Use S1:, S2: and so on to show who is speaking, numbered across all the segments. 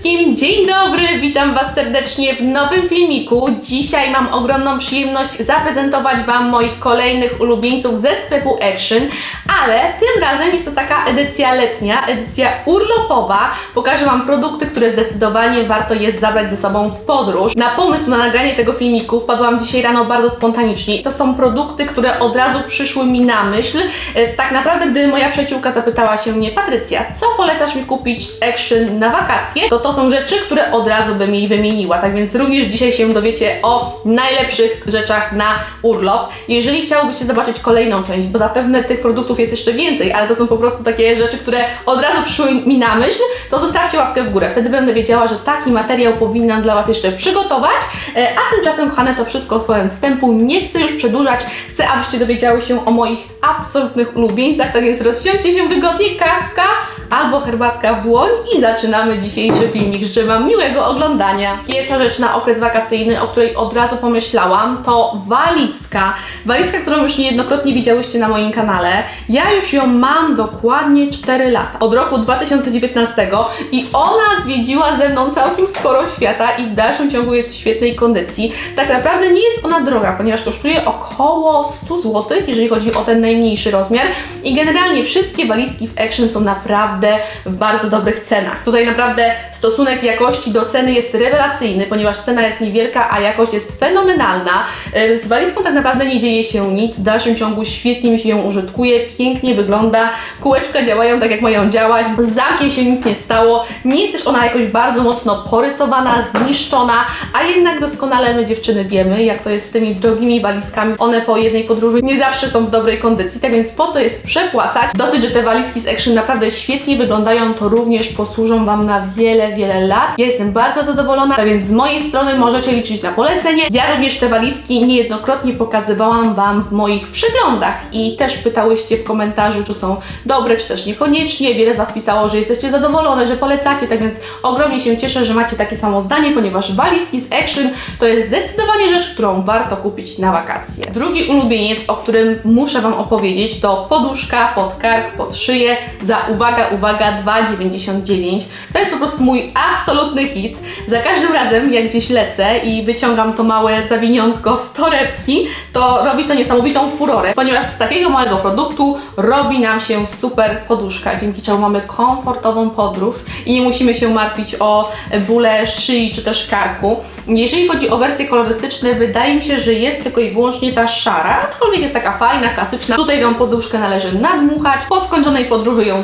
S1: wszystkim, dzień dobry, witam Was serdecznie w nowym filmiku. Dzisiaj mam ogromną przyjemność zaprezentować Wam moich kolejnych ulubieńców ze sklepu Action, ale tym razem jest to taka edycja letnia, edycja urlopowa. Pokażę Wam produkty, które zdecydowanie warto jest zabrać ze sobą w podróż. Na pomysł na nagranie tego filmiku wpadłam dzisiaj rano bardzo spontanicznie. To są produkty, które od razu przyszły mi na myśl. E, Tak naprawdę, gdy moja przyjaciółka zapytała się mnie, Patrycja, co polecasz mi kupić z Action na wakacje, to to są rzeczy, które od razu bym jej wymieniła. Tak więc również dzisiaj się dowiecie o najlepszych rzeczach na urlop. Jeżeli chciałobyście zobaczyć kolejną część, bo zapewne tych produktów jest jeszcze więcej, ale to są po prostu takie rzeczy, które od razu przyszły mi na myśl, to zostawcie łapkę w górę. Wtedy będę wiedziała, że taki materiał powinnam dla Was jeszcze przygotować. E, A tymczasem, kochane, to wszystko słowem wstępu. Nie chcę już przedłużać. Chcę, abyście dowiedziały się o moich absolutnych ulubieńcach. Tak więc rozsiądźcie się wygodnie, kawka albo herbatka w dłoń i zaczynamy dzisiejszy filmik. Życzę Wam miłego oglądania. Pierwsza rzecz na okres wakacyjny, o której od razu pomyślałam, to walizka. Walizka, którą już niejednokrotnie widziałyście na moim kanale. Ja już ją mam dokładnie 4 lata. Od roku 2019 i ona zwiedziła ze mną całkiem sporo świata i w dalszym ciągu jest w świetnej kondycji. Tak naprawdę nie jest ona droga, ponieważ kosztuje około 100 zł, jeżeli chodzi o ten najmniejszy rozmiar. I generalnie wszystkie walizki w Action są naprawdę w bardzo dobrych cenach. Tutaj naprawdę stosunek jakości do ceny jest rewelacyjny, ponieważ cena jest niewielka, a jakość jest fenomenalna. E, Z walizką tak naprawdę nie dzieje się nic, w dalszym ciągu świetnie mi się ją użytkuje, pięknie wygląda, kółeczka działają tak jak mają działać, z zamkiem się nic nie stało, nie jest też ona jakoś bardzo mocno porysowana, zniszczona, a jednak doskonale my dziewczyny wiemy, jak to jest z tymi drogimi walizkami. One po jednej podróży nie zawsze są w dobrej kondycji, tak więc po co jest przepłacać? Dosyć, że te walizki z Action naprawdę świetnie wyglądają, to również posłużą Wam na wiele, wiele lat. Ja jestem bardzo zadowolona, tak więc z mojej strony możecie liczyć na polecenie. Ja również te walizki niejednokrotnie pokazywałam Wam w moich przeglądach i też pytałyście w komentarzu, czy są dobre, czy też niekoniecznie. Wiele z Was pisało, że jesteście zadowolone, że polecacie, tak więc ogromnie się cieszę, że macie takie samo zdanie, ponieważ walizki z Action to jest zdecydowanie rzecz, którą warto kupić na wakacje. Drugi ulubieniec, o którym muszę Wam opowiedzieć, to poduszka pod kark, pod szyję za uwaga, uwaga 2,99. To jest po prostu mój absolutny hit. Za każdym razem, jak gdzieś lecę i wyciągam to małe zawiniątko z torebki, to robi to niesamowitą furorę, ponieważ z takiego małego produktu robi nam się super poduszka, dzięki czemu mamy komfortową podróż i nie musimy się martwić o bóle szyi czy też karku. Jeżeli chodzi o wersje kolorystyczne, wydaje mi się, że jest tylko i wyłącznie ta szara, aczkolwiek jest taka fajna, klasyczna. Tutaj tą poduszkę należy nadmuchać. Po skończonej podróży ją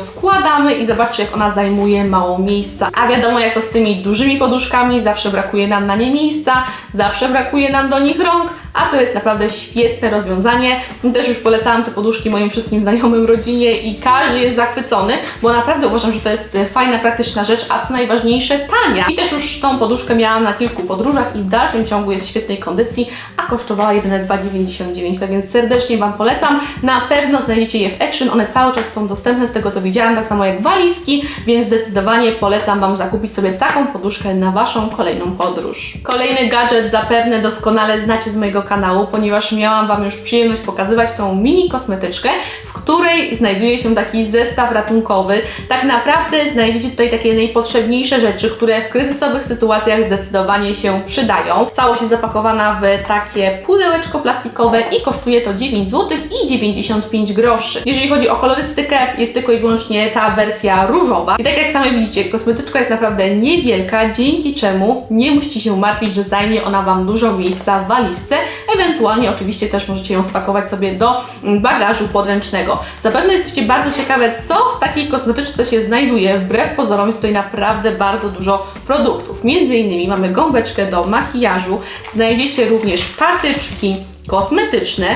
S1: składamy i zobaczcie, jak ona zajmuje mało miejsca. A wiadomo, jak to z tymi dużymi poduszkami, zawsze brakuje nam na nie miejsca, zawsze brakuje nam do nich rąk, a to jest naprawdę świetne rozwiązanie. Też już polecałam te poduszki moim wszystkim znajomym, rodzinie i każdy jest zachwycony, bo naprawdę uważam, że to jest e, fajna, praktyczna rzecz, a co najważniejsze, tania. I też już tą poduszkę miałam na kilku podróżach i w dalszym ciągu jest w świetnej kondycji, a kosztowała jedyne 2,99, tak więc serdecznie Wam polecam. Na pewno znajdziecie je w Action, one cały czas są dostępne z tego co widziałam, tak samo jak walizki, więc zdecydowanie polecam Wam zakupić sobie taką poduszkę na Waszą kolejną podróż. Kolejny gadżet zapewne doskonale znacie z mojego kanału, ponieważ miałam Wam już przyjemność pokazywać tą mini kosmetyczkę, w której znajduje się taki zestaw ratunkowy. Tak naprawdę znajdziecie tutaj takie najpotrzebniejsze rzeczy, które w kryzysowych sytuacjach zdecydowanie się przydają. Całość jest zapakowana w takie pudełeczko plastikowe i kosztuje to 9 zł i 95 groszy. Jeżeli chodzi o kolorystykę, jest tylko i wyłącznie ta wersja różowa. I tak jak sami widzicie, kosmetyczka jest naprawdę niewielka, dzięki czemu nie musicie się martwić, że zajmie ona Wam dużo miejsca w walizce. Ewentualnie oczywiście też możecie ją spakować sobie do mm, bagażu podręcznego. Zapewne jesteście bardzo ciekawe, co w takiej kosmetyczce się znajduje. Wbrew pozorom jest tutaj naprawdę bardzo dużo produktów. Między innymi mamy gąbeczkę do makijażu, znajdziecie również patyczki kosmetyczne,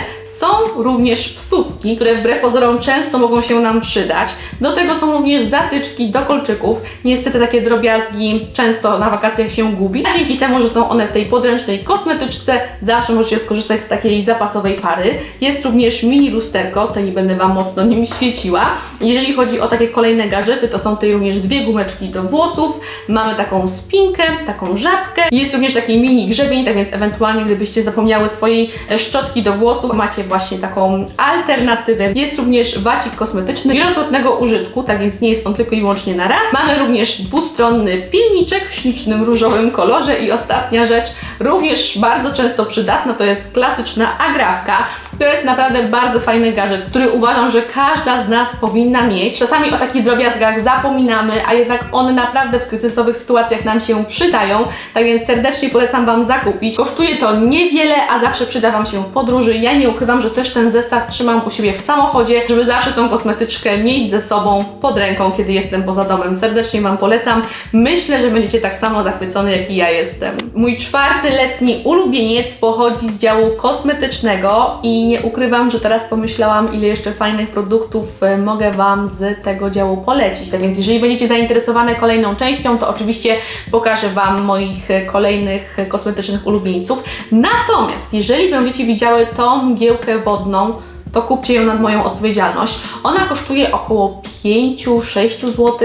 S1: są również wsówki, które wbrew pozorom często mogą się nam przydać. Do tego są również zatyczki do kolczyków. Niestety takie drobiazgi często na wakacjach się gubi, a dzięki temu, że są one w tej podręcznej kosmetyczce, zawsze możecie skorzystać z takiej zapasowej pary. Jest również mini lusterko, tutaj nie będę Wam mocno nim świeciła. Jeżeli chodzi o takie kolejne gadżety, to są tutaj również dwie gumeczki do włosów, mamy taką spinkę, taką żabkę, jest również taki mini grzebień, tak więc ewentualnie gdybyście zapomniały swojej szczotki do włosów macie właśnie taką alternatywę. Jest również wacik kosmetyczny wielokrotnego użytku, tak więc nie jest on tylko i wyłącznie na raz. Mamy również dwustronny pilniczek w ślicznym różowym kolorze i ostatnia rzecz, również bardzo często przydatna, to jest klasyczna agrafka. To jest naprawdę bardzo fajny gadżet, który uważam, że każda z nas powinna mieć. Czasami o takich drobiazgach zapominamy, a jednak one naprawdę w kryzysowych sytuacjach nam się przydają. Tak więc serdecznie polecam Wam zakupić. Kosztuje to niewiele, a zawsze przyda Wam się w podróży. Ja nie ukrywam, że też ten zestaw trzymam u siebie w samochodzie, żeby zawsze tą kosmetyczkę mieć ze sobą pod ręką, kiedy jestem poza domem. Serdecznie Wam polecam. Myślę, że będziecie tak samo zachwycony, jak i ja jestem. Mój czwarty letni ulubieniec pochodzi z działu kosmetycznego i nie ukrywam, że teraz pomyślałam, ile jeszcze fajnych produktów e, mogę Wam z tego działu polecić. Tak więc, jeżeli będziecie zainteresowane kolejną częścią, to oczywiście pokażę Wam moich e, kolejnych kosmetycznych ulubieńców. Natomiast, jeżeli będziecie widziały tą mgiełkę wodną, to kupcie ją nad moją odpowiedzialność. Ona kosztuje około 5-6 zł,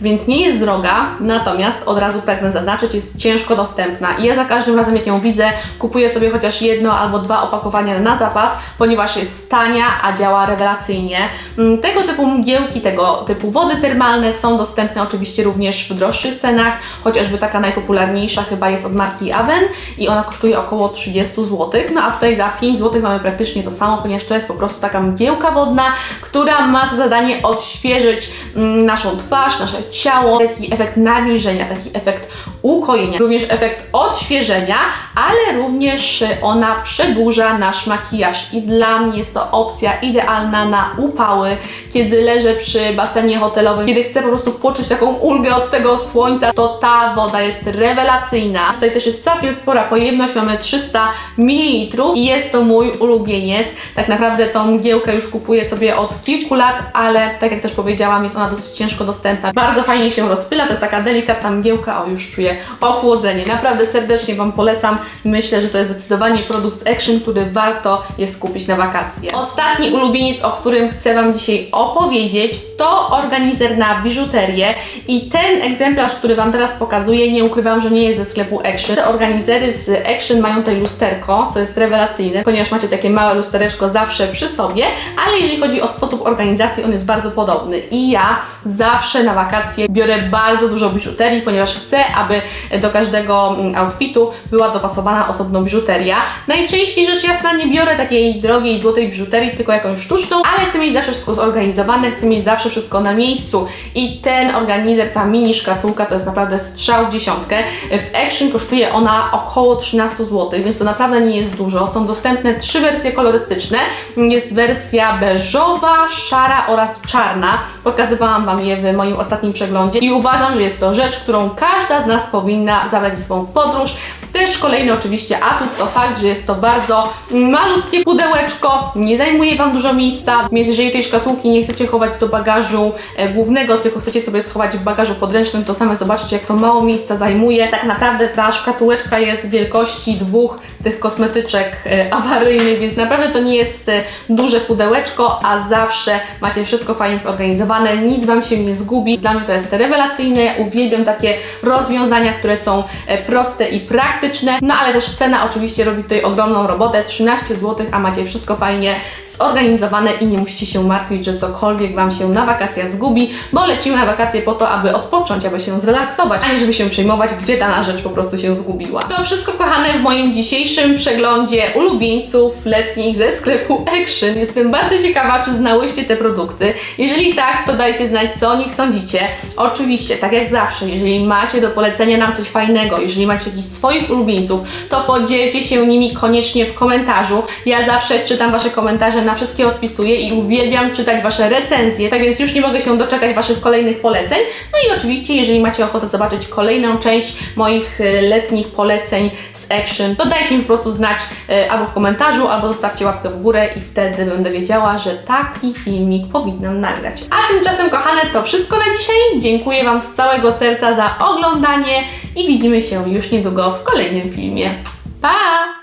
S1: więc nie jest droga, natomiast od razu pragnę zaznaczyć, jest ciężko dostępna. I ja za każdym razem, jak ją widzę, kupuję sobie chociaż jedno albo dwa opakowania na zapas, ponieważ jest tania, a działa rewelacyjnie. Mm, Tego typu mgiełki, tego typu wody termalne są dostępne oczywiście również w droższych cenach, chociażby taka najpopularniejsza chyba jest od marki Aven i ona kosztuje około 30 zł. No a tutaj za 5 zł mamy praktycznie to samo, ponieważ to jest po prostu taka mgiełka wodna, która ma za zadanie odświeżyć mm, naszą twarz, nasze ciało. Taki efekt nawilżenia, taki efekt ukojenia, również efekt odświeżenia, ale również ona przedłuża nasz makijaż i dla mnie jest to opcja idealna na upały, kiedy leżę przy basenie hotelowym, kiedy chcę po prostu poczuć taką ulgę od tego słońca, to ta woda jest rewelacyjna. Tutaj też jest całkiem spora pojemność, mamy 300 ml i jest to mój ulubieniec. Tak naprawdę tą mgiełkę już kupuję sobie od kilku lat, ale tak jak też powiedziałam, jest ona dosyć ciężko dostępna. Bardzo fajnie się rozpyla, to jest taka delikatna mgiełka, o już czuję ochłodzenie. Naprawdę serdecznie Wam polecam. Myślę, że to jest zdecydowanie produkt Action, który warto jest kupić na wakacje. Ostatni ulubieniec, o którym chcę Wam dzisiaj opowiedzieć, to organizer na biżuterię i ten egzemplarz, który Wam teraz pokazuję, nie ukrywam, że nie jest ze sklepu Action. Te organizery z Action mają tutaj lusterko, co jest rewelacyjne, ponieważ macie takie małe lustereczko zawsze przy sobie, ale jeżeli chodzi o sposób organizacji, on jest bardzo podobny i ja zawsze na wakacje biorę bardzo dużo biżuterii, ponieważ chcę, aby do każdego mm, outfitu była dopasowana osobno biżuteria. Najczęściej rzecz jasna nie biorę takiej drogiej, złotej biżuterii, tylko jakąś sztuczną, ale chcę mieć zawsze wszystko zorganizowane, chcę mieć zawsze wszystko na miejscu i ten organizer, ta mini szkatułka to jest naprawdę strzał w dziesiątkę. W Action kosztuje ona około 13 zł, więc to naprawdę nie jest dużo. Są dostępne trzy wersje kolorystyczne. Jest wersja beżowa, szara oraz czarna. Pokazywałam Wam je w moim ostatnim przeglądzie i uważam, że jest to rzecz, którą każda z nas powinna zabrać ze sobą w podróż. Też kolejny oczywiście atut to fakt, że jest to bardzo malutkie pudełeczko, nie zajmuje Wam dużo miejsca, więc jeżeli tej szkatułki nie chcecie chować do bagażu e, głównego, tylko chcecie sobie schować w bagażu podręcznym, to same zobaczcie, jak to mało miejsca zajmuje. Tak naprawdę ta szkatułeczka jest wielkości dwóch tych kosmetyczek e, awaryjnych, więc naprawdę to nie jest e, duże pudełeczko, a zawsze macie wszystko fajnie zorganizowane, nic Wam się nie zgubi. Dla mnie to jest rewelacyjne, uwielbiam takie rozwiązania, które są e, proste i praktyczne, no ale też cena oczywiście robi tutaj ogromną robotę, 13 zł, a macie wszystko fajnie zorganizowane i nie musicie się martwić, że cokolwiek Wam się na wakacjach zgubi, bo lecimy na wakacje po to, aby odpocząć, aby się zrelaksować, a nie żeby się przejmować, gdzie dana rzecz po prostu się zgubiła. To wszystko kochane w moim dzisiejszym przeglądzie ulubieńców letnich ze sklepu Action. Jestem bardzo ciekawa, czy znałyście te produkty. Jeżeli tak, to dajcie znać, co o nich sądzicie. Oczywiście, tak jak zawsze, jeżeli macie do polecenia nam coś fajnego, jeżeli macie jakichś swoich ulubieńców, to podzielcie się nimi koniecznie w komentarzu. Ja zawsze czytam Wasze komentarze, na wszystkie odpisuję i uwielbiam czytać Wasze recenzje, tak więc już nie mogę się doczekać Waszych kolejnych poleceń. No i oczywiście, jeżeli macie ochotę zobaczyć kolejną część moich e, letnich poleceń z Action, to dajcie mi po prostu znać e, albo w komentarzu, albo zostawcie łapkę w górę i wtedy będę wiedziała, że taki filmik powinnam nagrać. A tymczasem, kochane, to wszystko na dzisiaj. Dziękuję Wam z całego serca za oglądanie i widzimy się już niedługo w kolejnym filmie. Pa!